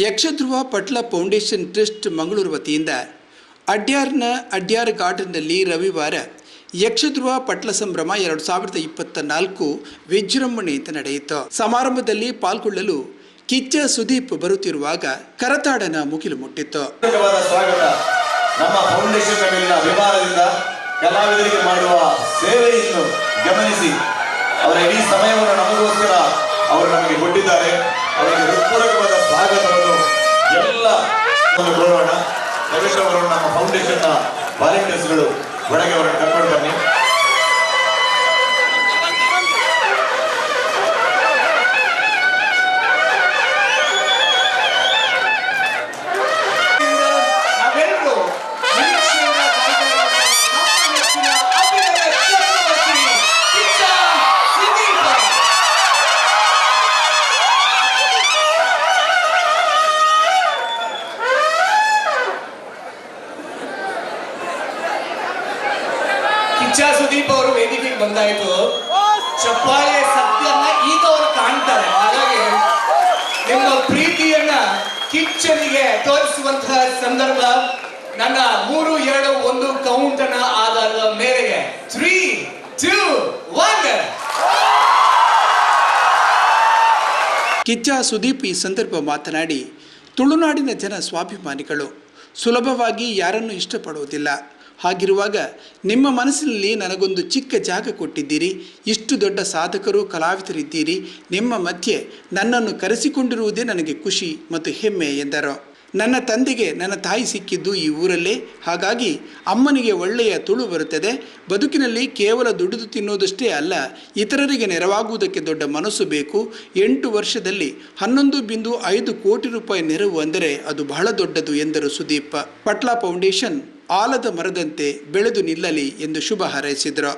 Yakshadhruva Patla foundation trust Mangaluru ವತಿಯಿಂದ ಅಡ್ಯಾರ್ನ ಅಡ್ಯಾರ್ ಗಾರ್ಡನ್ನಲ್ಲಿ ರವಿವಾರ ಯಕ್ಷಧ್ರುವ ಪಟ್ಲ ಸಂಭ್ರಮ ಎರಡು ಸಾವಿರದ ಇಪ್ಪತ್ತ ನಾಲ್ಕು ವಿಜೃಂಭಣೆಯಿಂದ ನಡೆಯಿತು. ಸಮಾರಂಭದಲ್ಲಿ ಪಾಲ್ಗೊಳ್ಳಲು ಕಿಚ್ಚ ಸುದೀಪ್ ಬರುತ್ತಿರುವಾಗ ಕರತಾಡನ ಮುಗಿಲು ಮುಟ್ಟಿತ್ತು. ಸ್ವಾಗತ. ನಮ್ಮ ಫೌಂಡೇಶನ್ ಅಭಿಮಾನದಿಂದ ಕಲಾವಿದರಿಗೆ ಮಾಡುವ ಸೇವೆಯನ್ನು ಗಮನಿಸಿ. ಅವರ ಇಡೀ ಸಮಯವನ್ನು ನಮಗೋಸ್ಕರ ಅವರು ನಮಗೆ ಕೊಟ್ಟಿದ್ದಾರೆ. ಅವರಿಗೆ ಹೃತ್ಪೂರ್ವಕವಾದ ಸ್ವಾಗತವನ್ನು ಎಲ್ಲ ಕೊಡೋಣ ದಯವಿಟ್ಟು ಅವರು ನಮ್ಮ ಫೌಂಡೇಶನ್ನ ವಾಲಂಟಿಯರ್ಸ್ಗಳು ಒಳಗೆ ಅವರನ್ನು ಕರ್ಕೊಂಡು ಬನ್ನಿ. ಕಿಚ್ಚನಿಗೆ ತೋರಿಸುವಂತಹ ಸಂದರ್ಭ ನನ್ನ ಮೂರು, ಎರಡು, ಒಂದು ಕೌಂಟ್ನ ಆಧಾರದ ಮೇರೆಗೆ. Three two one Kichcha Sudeep ಈ ಸಂದರ್ಭ ಮಾತನಾಡಿ, ತುಳುನಾಡಿನ ಜನ ಸ್ವಾಭಿಮಾನಿಗಳು. ಸುಲಭವಾಗಿ ಯಾರನ್ನು ಇಷ್ಟಪಡುವುದಿಲ್ಲ. ಹಾಗಿರುವಾಗ ನಿಮ್ಮ ಮನಸ್ಸಿನಲ್ಲಿ ನನಗೊಂದು ಚಿಕ್ಕ ಜಾಗ ಕೊಟ್ಟಿದ್ದೀರಿ. ಇಷ್ಟು ದೊಡ್ಡ ಸಾಧಕರು ಕಲಾವಿದರಿದ್ದೀರಿ. ನಿಮ್ಮ ಮಧ್ಯೆ ನನ್ನನ್ನು ಕರೆಸಿಕೊಂಡಿರುವುದೇ ನನಗೆ ಖುಷಿ ಮತ್ತು ಹೆಮ್ಮೆ ಎಂದರು. ನನ್ನ ತಂದೆಗೆ ನನ್ನ ತಾಯಿ ಸಿಕ್ಕಿದ್ದು ಈ ಊರಲ್ಲೇ. ಹಾಗಾಗಿ ಅಮ್ಮನಿಗೆ ಒಳ್ಳೆಯ ತುಳು ಬರುತ್ತದೆ. ಬದುಕಿನಲ್ಲಿ ಕೇವಲ ದುಡಿದು ತಿನ್ನೋದಷ್ಟೇ ಅಲ್ಲ, ಇತರರಿಗೆ ನೆರವಾಗುವುದಕ್ಕೆ ದೊಡ್ಡ ಮನಸ್ಸು ಬೇಕು. ಎಂಟು ವರ್ಷದಲ್ಲಿ ಹನ್ನೊಂದು ಬಿಂದು ಐದು ಕೋಟಿ ರೂಪಾಯಿ ನೆರವು ಅಂದರೆ ಅದು ಬಹಳ ದೊಡ್ಡದು ಎಂದರು ಸುದೀಪ್. ಪಟ್ಲಾ ಫೌಂಡೇಶನ್ ಆಲದ ಮರದಂತೆ ಬೆಳೆದು ನಿಲ್ಲಲಿ ಎಂದು ಶುಭ ಹಾರೈಸಿದರು.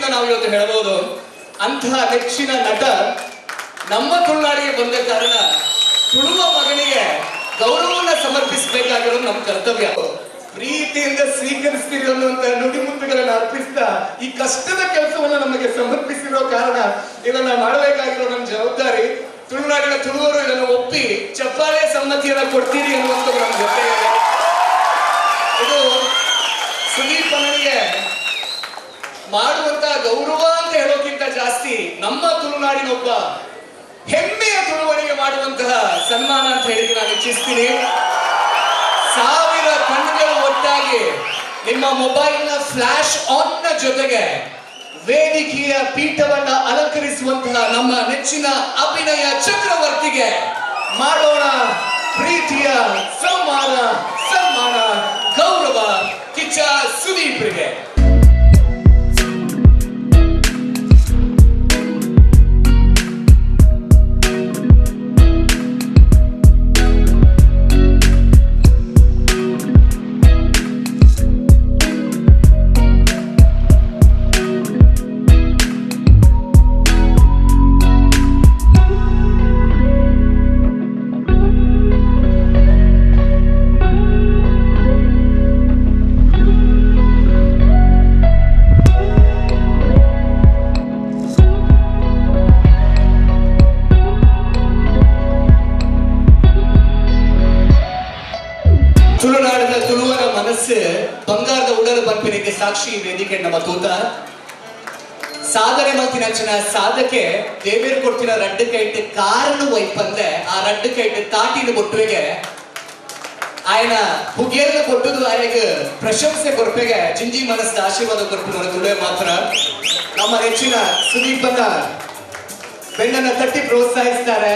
ಪ್ರೀತಿಯಿಂದ ನಾವು ಇವತ್ತು ಹೇಳಬಹುದು ಅಂತಹ ನೆಚ್ಚಿನ ನಟ ನಮ್ಮ ತುಳುನಾಡಿಗೆ ಬಂದ ಕಾರಣ ತುಳುವ ಮಗನಿಗೆ ಗೌರವವನ್ನ ಸಮರ್ಪಿಸಬೇಕಾಗಿರೋದು ನಮ್ಮ ಕರ್ತವ್ಯ. ಪ್ರೀತಿಯಿಂದ ಸ್ವೀಕರಿಸ್ತೀರಿ ಅನ್ನುವಂತ ನುಡಿಮುತ್ತುಗಳನ್ನು ಅರ್ಪಿಸ್ತಾ ಈ ಕಷ್ಟದ ಕೆಲಸವನ್ನು ನಮಗೆ ಸಮರ್ಪಿಸಿರೋ ಕಾರಣ ಇದನ್ನ ಮಾಡಬೇಕಾಗಿರೋ ನಮ್ಮ ಜವಾಬ್ದಾರಿ. ತುಳುನಾಡಿನ ತುಳುವರು ಇದನ್ನು ಒಪ್ಪಿ ಚಪ್ಪಾಳೆ ಸಮ್ಮತಿಯನ್ನ ಕೊಡ್ತೀರಿ ಅನ್ನುವಂಥದ್ದು ನಮ್ಮ ಜೊತೆ ಇದೆ ಸುದೀಪ್ ಅಣ್ಣನಿಗೆ ಮಾಡುವಂತ ಗೌರವ ಅಂತ ಹೇಳೋಕ್ಕಿಂತ ಜಾಸ್ತಿ ನಮ್ಮ ತುಳುನಾಡಿನೊಬ್ಬ ಹೆಮ್ಮೆಯ ತುಳುವಳಿಗೆ ಮಾಡುವಂತಹ ಸನ್ಮಾನ ಅಂತ ಹೇಳಿ ನಾನು ಇಚ್ಛಿಸ್ತೀನಿ ಸಾವಿರ ಕಣ್ಣುಗಳು ಒಟ್ಟಾಗಿ ನಿಮ್ಮ ಮೊಬೈಲ್ನ ಫ್ಲಾಶ್ ಆನ್ನ ಜೊತೆಗೆ ವೇದಿಕೆಯ ಪೀಠವನ್ನ ಅಲಂಕರಿಸುವಂತಹ ನಮ್ಮ ನೆಚ್ಚಿನ ಅಭಿನಯ ಚಕ್ರವರ್ತಿಗೆ ಮಾಡೋಣ ಪ್ರೀತಿಯ ಸಮಾನ ಸನ್ಮಾನ, ಗೌರವ ಕಿಚ್ಚ ಸುದೀಪ್ ಸುದೀಪ್ರಿಗೆ. ಸಾಕ್ಷಿ ವೇದಿಕೆ ನಮ್ಮ ತೂತ. ಸಾಧನೆ ಮಾತಿನ ಸಾಧಕ್ಕೆ ದೇವಿಯರು ಕೊಡ್ತಿರೋ ರಡ್ಡು ಕೈಟ್ ಕಾರಣ ಒಯ್ಪಂದ್ರೆ ಆ ರಡ್ಡು ಕೈಟ್ ತಾಟಿನ ಕೊಟ್ಟುವೆಗೆ ಆಯನ ಹುಗೇರ್ನ ಕೊಟ್ಟದು ಆಯಗ ಪ್ರಶಂಸೆ ಕೊರಪೆಗೆ, ಜಿಂಜಿ ಮನಸ್ಸಿನ ಆಶೀರ್ವಾದ ಕೊಟ್ಟು ನನಗೆ ಮಾತ್ರ. ನಮ್ಮ ನೆಚ್ಚಿನ ಸುದೀಪನ ಬೆನ್ನನ್ನ ತಟ್ಟಿ ಪ್ರೋತ್ಸಾಹಿಸ್ತಾರೆ.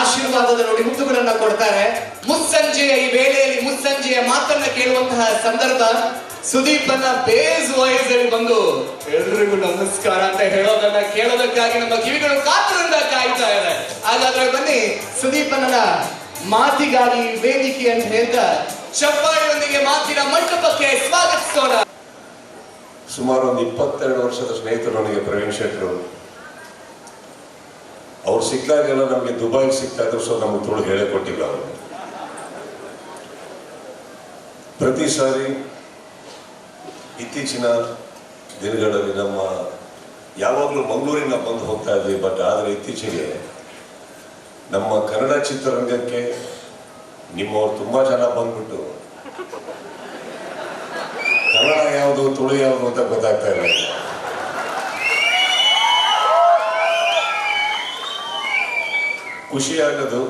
ಆಶೀರ್ವಾದದ ನೋಡಿ ಮುತ್ತುಗಳನ್ನ ಕೊಡ್ತಾರೆ. ಮುಸ್ಸಂಜೆಯ ಈ ವೇಳೆಯಲ್ಲಿ ಮುಸ್ಸಂಜೆಯ ಮಾತನ್ನ ಕೇಳುವಂತಹ ಸಂದರ್ಭ ಸುದೀಪನ ಬೇಸ್ ವಾಯ್ಸ್ ಅಲ್ಲಿ ಬಂದು ಎಲ್ರಿಗೂ ನಮಸ್ಕಾರ ಅಂತ ಹೇಳೋದನ್ನ ಕೇಳೋದಕ್ಕಾಗಿ ನಮ್ಮ ಕಿವಿಗಳು ಕಾತರಿಂದ ಕಾಯ್ತಾ ಇದೆ ಹಾಗಾದ್ರೆ ಬನ್ನಿ ಸುದೀಪನ ಮಾತಿಗಾಗಿ ವೇದಿಕೆ ಅಂತ ಹೇಳ್ತಾ ಚಪ್ಪಾಳಿಯೊಂದಿಗೆ ಮಾತಿನ ಮಂಟಪಕ್ಕೆ ಸ್ವಾಗತಿಸೋಣ. ಸುಮಾರು ಒಂದು ಇಪ್ಪತ್ತೆರಡು ವರ್ಷದ ಸ್ನೇಹಿತರು ನನಗೆ ಪ್ರವೀಣ್ ಶೆಟ್ರು. ಅವ್ರು ಸಿಕ್ಕಾಗೆಲ್ಲ ನಮಗೆ ದುಬೈ ಸಿಗ್ತಾ ಇದ್ರು ಸೊ ನಮ್ಗೆ ತುಳು ಹೇಳೇ ಕೊಟ್ಟಿಲ್ಲ ಅವರು. ಪ್ರತಿ ಸಾರಿ ಇತ್ತೀಚಿನ ದಿನಗಳಲ್ಲಿ ನಮ್ಮ ಯಾವಾಗಲೂ ಮಂಗಳೂರಿನ ಬಂದು ಹೋಗ್ತಾ ಇದ್ವಿ ಬಟ್ ಆದರೆ ಇತ್ತೀಚೆಗೆ ನಮ್ಮ ಕನ್ನಡ ಚಿತ್ರರಂಗಕ್ಕೆ ನಿಮ್ಮವ್ರು ತುಂಬ ಜನ ಬಂದ್ಬಿಟ್ಟು ಕನ್ನಡ ಯಾವುದು, ತುಳು ಯಾವುದು ಅಂತ ಗೊತ್ತಾಗ್ತಾ ಇಲ್ಲ. ಖುಷಿಯಾಗದು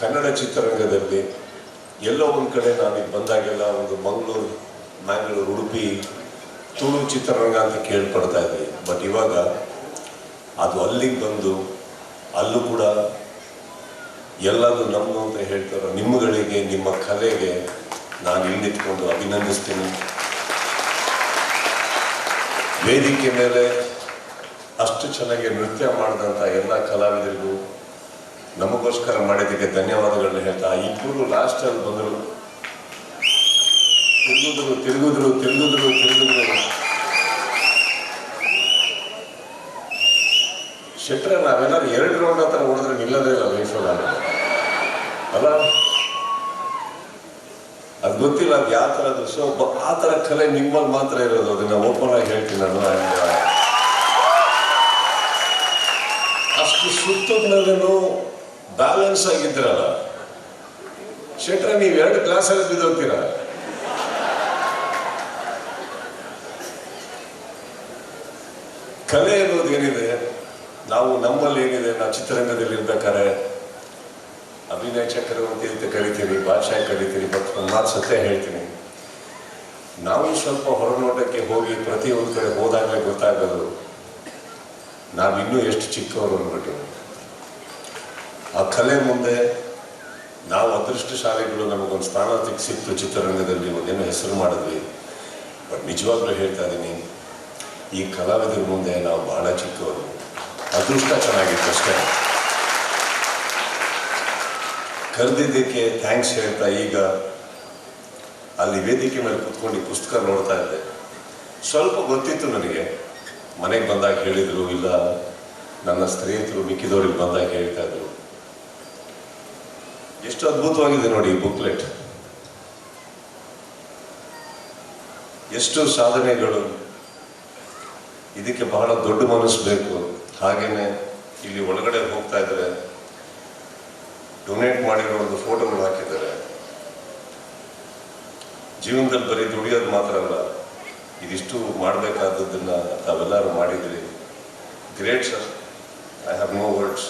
ಕನ್ನಡ ಚಿತ್ರರಂಗದಲ್ಲಿ ಎಲ್ಲೋ ಒಂದು ಕಡೆ ನಾನು ಬಂದಾಗೆಲ್ಲ ಒಂದು ಮಂಗಳೂರು ಮ್ಯಾಂಗ್ಳೂರು ಉಡುಪಿ ತುಳು ಚಿತ್ರರಂಗ ಅಂತ ಕೇಳ್ಪಡ್ತಾ ಇದ್ವಿ. ಬಟ್ ಇವಾಗ ಅದು ಅಲ್ಲಿಗೆ ಬಂದು ಅಲ್ಲೂ ಕೂಡ ಎಲ್ಲದೂ ನಮ್ಮದು ಅಂತ ಹೇಳ್ತಾರೋ ನಿಮ್ಮಗಳಿಗೆ ನಿಮ್ಮ ಕಲೆಗೆ ನಾನು ಇಲ್ಲಿ ಅಭಿನಂದಿಸ್ತೀನಿ. ವೇದಿಕೆ ಮೇಲೆ ಅಷ್ಟು ಚೆನ್ನಾಗಿ ನೃತ್ಯ ಮಾಡಿದಂಥ ಎಲ್ಲ ಕಲಾವಿದರಿಗೂ ನಮಗೋಸ್ಕರ ಮಾಡಿದ್ದಕ್ಕೆ ಧನ್ಯವಾದಗಳನ್ನ ಹೇಳ್ತಾ ಇಬ್ಬರು ಲಾಸ್ಟಲ್ಲಿ ಬಂದರು. ತಿರುಗಿದ್ರು ತಿರುಗಿದ್ರು ತಿರುಗಿದ್ರು. ಶೆಟ್ರೆ, ನಾವೆಲ್ಲರೂ ಎರಡು ರೌಂಡ್ ಹತ್ರ ಹೊಡೆದ್ರೆ ನಿಲ್ಲದೇ ಇಲ್ಲ ಲೈಫಲ್ಲಿ ಅಲ್ಲ ಅದು ಗೊತ್ತಿಲ್ಲ, ಅದು ಯಾವ ಥರ ಸೊ ಆ ಥರ ಕಲೆ ನಿಮ್ಮಲ್ಲಿ ಮಾತ್ರ ಇರೋದು, ಅದನ್ನು ಓಪನ್ ಆಗಿ ಹೇಳ್ತೀನಿ ನಾನು ಅಷ್ಟು ಸುತ್ತದಲ್ಲೂ ಬ್ಯಾಲೆನ್ಸ್ ಆಗಿದ್ದೀರಲ್ಲ. ಶೆಟ್ರೆ, ನೀವು ಎರಡು ಕ್ಲಾಸಲ್ಲಿ ಬಿದ್ದೋಗ್ತೀರಾ? ಕಲೆ ಅನ್ನೋದು ಏನಿದೆ, ನಾವು ನಮ್ಮಲ್ಲಿ ಏನಿದೆ, ನಾವು ಚಿತ್ರರಂಗದಲ್ಲಿ ಇರ್ಬೇಕಾದ್ರೆ ಅಭಿನಯ ಚಕ್ರವರ್ತಿ ಅಂತ ಕರಿತೀನಿ, ಭಾಷೆ ಕರಿತೀನಿ ಬಟ್ ಮಾತು ಸತ್ಯ ಹೇಳ್ತೀನಿ. ನಾವು ಸ್ವಲ್ಪ ಹೊರನೋಟಕ್ಕೆ ಹೋಗಿ ಪ್ರತಿಯೊಂದು ಕಡೆ ಹೋದಾಗಲೇ ಗೊತ್ತಾಗೋದು ನಾವಿನ್ನೂ ಎಷ್ಟು ಚಿಕ್ಕವರು ಅಂದ್ಬಿಟ್ಟು ಆ ಕಲೆ ಮುಂದೆ ನಾವು ಅದೃಷ್ಟ ಶಾಲೆಗಳು ನಮಗೊಂದು ಸ್ಥಾನ ಸಿಕ್ಕಿತ್ತು ಚಿತ್ರರಂಗದಲ್ಲಿ, ಒಂದೇನೋ ಹೆಸರು ಮಾಡಿದ್ವಿ. ಬಟ್ ನಿಜವಾಗ್ಲೂ ಹೇಳ್ತಾ ಇದ್ದೀನಿ ಈ ಕಲಾವಿದರ ಮುಂದೆ ನಾವು ಬಹಳ ಚಿಕ್ಕವರು. ಅದೃಷ್ಟ ಚೆನ್ನಾಗಿತ್ತು ಅಷ್ಟೇ. ಕರೆದಿದ್ದಕ್ಕೆ ಥ್ಯಾಂಕ್ಸ್ ಹೇಳ್ತಾ ಈಗ ಅಲ್ಲಿ ವೇದಿಕೆ ಮೇಲೆ ಕುತ್ಕೊಂಡು ಪುಸ್ತಕ ನೋಡ್ತಾ ಇದ್ದೆ. ಸ್ವಲ್ಪ ಗೊತ್ತಿತ್ತು ನನಗೆ. ಮನೆಗೆ ಬಂದಾಗ ಹೇಳಿದರು, ಇಲ್ಲ, ನನ್ನ ಸ್ನೇಹಿತರು ಮಿಕ್ಕಿದವ್ರಿಗೆ ಬಂದಾಗ ಹೇಳ್ತಾ ಇದ್ರು. ಎಷ್ಟು ಅದ್ಭುತವಾಗಿದೆ ನೋಡಿ ಈ ಬುಕ್ಲೆಟ್ ಎಷ್ಟು ಸಾಧನೆಗಳು. ಇದಕ್ಕೆ ಬಹಳ ದೊಡ್ಡ ಮನಸ್ಸು ಬೇಕು. ಹಾಗೇನೆ ಇಲ್ಲಿ ಒಳಗಡೆ ಹೋಗ್ತಾ ಇದ್ದಾರೆ ಡೊನೇಟ್ ಮಾಡಿರೋ ಒಂದು ಫೋಟೋಗಳು ಹಾಕಿದ್ದಾರೆ. ಜೀವನದಲ್ಲಿ ಬರೀ ದುಡಿಯೋದು ಮಾತ್ರ ಅಲ್ಲ, ಇದಿಷ್ಟು ಮಾಡಬೇಕಾದದ್ದನ್ನ ತಾವೆಲ್ಲರೂ ಮಾಡಿದ್ರಿ great sir I have no words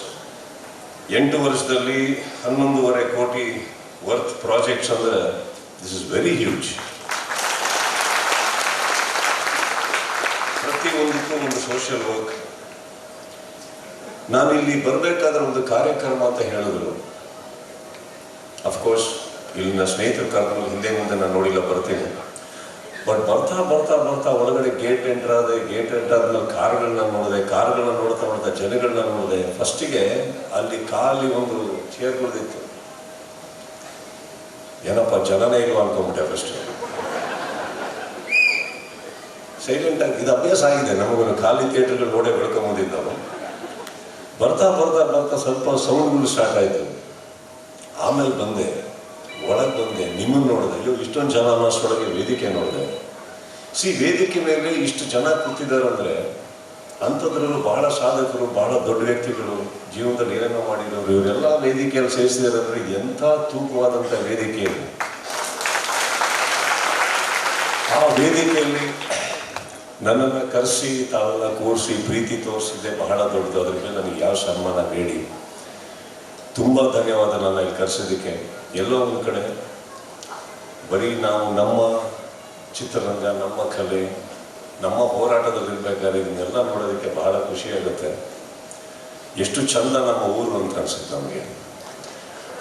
ಎಂಟು ವರ್ಷದಲ್ಲಿ ಹನ್ನೊಂದೂವರೆ ಕೋಟಿ ವರ್ತ್ ಪ್ರಾಜೆಕ್ಟ್ಸ್ ಅಂದರೆ ದಿಸ್ ಇಸ್ ವೆರಿ ಹ್ಯೂಜ್ ಪ್ರತಿಯೊಂದಕ್ಕೂ ಒಂದು ಸೋಷಿಯಲ್ ವರ್ಕ್ ನಾನು ಇಲ್ಲಿ ಬರಬೇಕಾದ್ರೆ ಒಂದು ಕಾರ್ಯಕ್ರಮ ಅಂತ ಹೇಳಿದ್ರು. ಅಫ್ಕೋರ್ಸ್ ಇಲ್ಲಿನ ಸ್ನೇಹಿತರು ಕರ್ಕೊಂಡು ಹಿಂದೆ ಮುಂದೆ ನಾನು ನೋಡಿಲ್ಲ, ಬರ್ತೀನಿ. ಬಟ್ ಬರ್ತಾ ಬರ್ತಾ ಬರ್ತಾ ಒಳಗಡೆ ಗೇಟ್ ಎಂಟರ್ ಆದೆ ಗೇಟ್ ಎಂಟರ್ ಆದ್ಮೇಲೆ ಕಾರ್ಗಳನ್ನ ನೋಡಿದೆ, ಕಾರ್ಗಳನ್ನ ನೋಡ್ತಾ ನೋಡ್ತಾ ಜನಗಳನ್ನ ನೋಡಿದೆ. ಫಸ್ಟಿಗೆ ಅಲ್ಲಿ ಕಾಲಿ ಒಂದು ಚೇರ್ ಕುಡಿದಿತ್ತು ಏನಪ್ಪ, ಜನನೇ ಇಲ್ವಾ ಅನ್ಕೊಂಡ್ಬಿಟ್ಟೆ ಫಸ್ಟ್ ಸೈಲೆಂಟ್ ಆಗಿ ಇದು ಅಭ್ಯಾಸ ಆಗಿದೆ. ನಮಗೂ ಖಾಲಿ ಥಿಯೇಟರ್ಗಳು ನೋಡೇ ಬೆಳ್ಕೊಂಬಂದಿದ್ದು ಬರ್ತಾ ಬರ್ತಾ ಬರ್ತಾ ಸ್ವಲ್ಪ ಸೌಂಡ್ಗಳು ಸ್ಟಾರ್ಟ್ ಆಯಿತು. ಆಮೇಲೆ ಬಂದೆ, ಒಳಗೆ ಬಂದೆ, ನಿಮ್ಮನ್ನು ನೋಡಿದೆ. ಅಯ್ಯೋ, ಇಷ್ಟೊಂದು ಜನ ಅನ್ನೋಷ್ಟೊಳಗೆ ವೇದಿಕೆ ನೋಡಿದೆ. ಸಿ, ವೇದಿಕೆ ಮೇಲೆ ಇಷ್ಟು ಜನ ಕೂತಿದ್ದಾರೆ ಅಂದರೆ ಅಂಥದ್ರಲ್ಲೂ ಬಹಳ ಸಾಧಕರು, ಬಹಳ ದೊಡ್ಡ ವ್ಯಕ್ತಿಗಳು, ಜೀವನದಲ್ಲಿ ಏನೇನೋ ಮಾಡಿರೋರು, ಇವರೆಲ್ಲ ವೇದಿಕೆಯಲ್ಲಿ ಸೇರಿಸಿದ್ದಾರೆ ಅಂದರೆ ಎಂಥ ತೂಕವಾದಂಥ ವೇದಿಕೆ ಆ ವೇದಿಕೆಯಲ್ಲಿ ನನ್ನನ್ನು ಕರೆಸಿ ತಾವೆಲ್ಲ ಕೂರಿಸಿ, ಪ್ರೀತಿ ತೋರಿಸಿದ್ದೆ ಬಹಳ ದೊಡ್ಡದು. ಅದ್ರ ಮೇಲೆ ನನಗೆ ಯಾವ ಸನ್ಮಾನ ಬೇಡಿ. ತುಂಬ ಧನ್ಯವಾದ ನನ್ನ ಇಲ್ಲಿ ಕರೆಸೋದಕ್ಕೆ ಎಲ್ಲೋ ಒಂದು ಕಡೆ ಬರೀ ನಾವು ನಮ್ಮ ಚಿತ್ರರಂಗ, ನಮ್ಮ ಕಲೆ, ನಮ್ಮ ಹೋರಾಟದಲ್ಲಿರ್ಬೇಕಾದ್ರೆ ಇದನ್ನೆಲ್ಲ ನೋಡೋದಕ್ಕೆ ಬಹಳ ಖುಷಿ ಆಗುತ್ತೆ. ಎಷ್ಟು ಚಂದ ನಮ್ಮ ಊರು ಅಂತ ಅನ್ಸುತ್ತೆ ನಮಗೆ.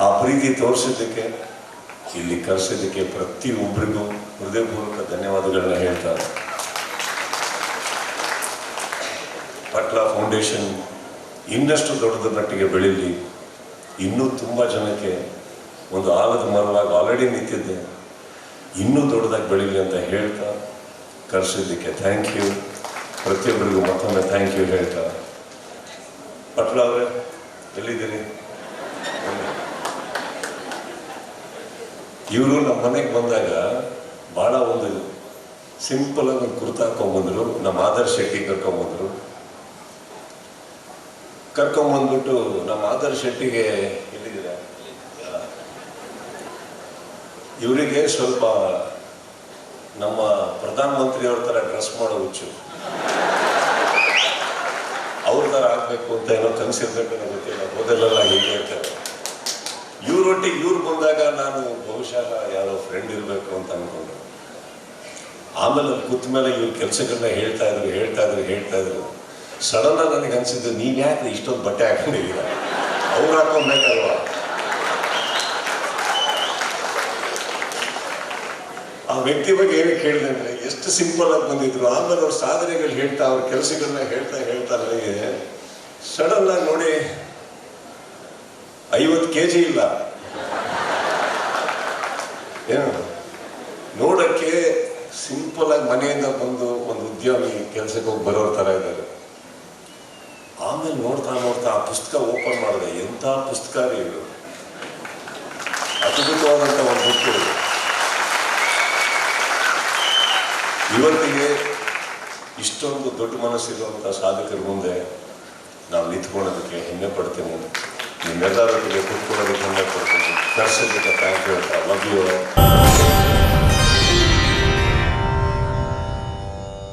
ಆ ಪ್ರೀತಿ ತೋರಿಸಿದ್ದಕ್ಕೆ, ಇಲ್ಲಿ ಕರೆಸಿದ್ದಕ್ಕೆ ಪ್ರತಿಯೊಬ್ಬರಿಗೂ ಹೃದಯಪೂರ್ವಕ ಧನ್ಯವಾದಗಳನ್ನ ಹೇಳ್ತಾರೆ ಪಟ್ಲ ಫೌಂಡೇಶನ್ ಇನ್ನಷ್ಟು ದೊಡ್ಡದ ಮಟ್ಟಿಗೆ ಬೆಳೀಲಿ. ಇನ್ನೂ ತುಂಬ ಜನಕ್ಕೆ ಒಂದು ಆಲದ ಮರವಾಗಿ ಆಲ್ರೆಡಿ ನಿಂತಿದ್ದೆ. ಇನ್ನೂ ದೊಡ್ಡದಾಗಿ ಬೆಳೀಲಿ ಅಂತ ಹೇಳ್ತಾ ಕರೆಸಿದ್ದಕ್ಕೆ ಥ್ಯಾಂಕ್ ಯು ಪ್ರತಿಯೊಬ್ಬರಿಗೂ ಮತ್ತೊಮ್ಮೆ ಥ್ಯಾಂಕ್ ಯು ಹೇಳ್ತಾ. ಪಟ್ಲ ಅವರೇ, ಎಲ್ಲಿದ್ದೀರಿ? ಇವರು ನಮ್ಮ ಮನೆಗೆ ಬಂದಾಗ ಭಾಳ ಒಂದು ಸಿಂಪಲ್ ಆಗಿ ಒಂದು ಕುರ್ತಾ ಹಾಕೊಂಡ್ಬಂದ್ರು ನಮ್ಮ ಆದರ್ಶ್ ಶೆಟ್ಟಿ ಕರ್ಕೊಂಡ್ಬಂದ್ರು ಕರ್ಕೊಂಡ್ಬಂದ್ಬಿಟ್ಟು ನಮ್ಮ ಆಧಾರ್ ಶೆಟ್ಟಿಗೆ ಎಲ್ಲಿದ್ದೀರ ಇವರಿಗೆ ಸ್ವಲ್ಪ ನಮ್ಮ ಪ್ರಧಾನಮಂತ್ರಿಯವ್ರ ಥರ ಡ್ರೆಸ್ ಮಾಡೋ ಹುಚ್ಚು. ಅವ್ರ ಥರ ಆಗಬೇಕು ಅಂತ ಏನೋ ಕನಸಿರ್ಬೇಕು ನನಗೆ ಗೊತ್ತಿಲ್ಲ ಮೊದಲೆಲ್ಲ ಹೀಗೆ ಹೇಳ್ತಾರೆ ಇವ್ರೊಟ್ಟಿಗೆ ಇವ್ರು ಬಂದಾಗ ನಾನು ಬಹುಶಃ ಯಾರೋ ಫ್ರೆಂಡ್ ಇರಬೇಕು ಅಂತ ಅನ್ಕೊಂಡೆ. ಆಮೇಲೆ ಕೂತ್ಮೇಲೆ ಕೂತ ಮೇಲೆ ಇವ್ರ ಕೆಲಸಗಳನ್ನ ಹೇಳ್ತಾ ಇದ್ರು ಹೇಳ್ತಾ ಇದ್ರು ಹೇಳ್ತಾ ಇದ್ರು. ಸಡನ್ ಆಗಿ ನನಗೆ ಅನಿಸಿದ್ದು ನೀನು ಯಾಕೆ ಇಷ್ಟೊಂದು ಬಟ್ಟೆ ಹಾಕೊಂಡಿದ್ದೀರ ಅವ್ರು ಹಾಕೊಂಡ್ಬೇಕಲ್ವ ಆ ವ್ಯಕ್ತಿ ಬಗ್ಗೆ ಏನಕ್ಕೆ ಹೇಳಿದೆ ಅಂದರೆ ಎಷ್ಟು ಸಿಂಪಲ್ ಆಗಿ ಬಂದಿದ್ರು. ಆಮೇಲೆ ಅವ್ರ ಸಾಧನೆಗಳು ಹೇಳ್ತಾ, ಅವ್ರ ಕೆಲಸಗಳನ್ನ ಹೇಳ್ತಾ ಹೇಳ್ತಾ ನನಗೆ ಸಡನ್ ಆಗಿ ನೋಡಿ ಐವತ್ತು ಕೆ ಜಿ ಇಲ್ಲ. ಏನು? ನೋಡಕ್ಕೆ ಸಿಂಪಲ್ ಆಗಿ ಮನೆಯಿಂದ ಬಂದು ಒಂದು ಉದ್ಯಮಿ ಕೆಲಸಕ್ಕೆ ಹೋಗಿ ಬರೋ ತರ ಇದ್ದಾರೆ. ಆಮೇಲೆ ನೋಡ್ತಾ ನೋಡ್ತಾ ಆ ಪುಸ್ತಕ ಓಪನ್ ಮಾಡಿದೆ ಎಂಥ ಪುಸ್ತಕ ರೀ ಇದು? ಅದ್ಭುತವಾದಂಥ ಒಂದು ಬುಕ್ ಇದು. ಇವತ್ತಿಗೆ ಇಷ್ಟೊಂದು ದೊಡ್ಡ ಮನಸ್ಸಿರುವಂಥ ಸಾಧಕರ ಮುಂದೆ ನಾವು ನಿಂತ್ಕೊಳ್ಳೋದಕ್ಕೆ ಹೆಮ್ಮೆ ಪಡ್ತೀನಿ. ನಿಮ್ಮೆಲ್ಲರೊಟ್ಟಿಗೆ ಕುತ್ಕೊಳ್ಳೋದಕ್ಕೆ ಹೆಮ್ಮೆ ಪಡ್ತೀನಿ. ಕರ್ಸೋದಕ್ಕೆ ಥ್ಯಾಂಕ್ ಯು ಲವ್ ಯು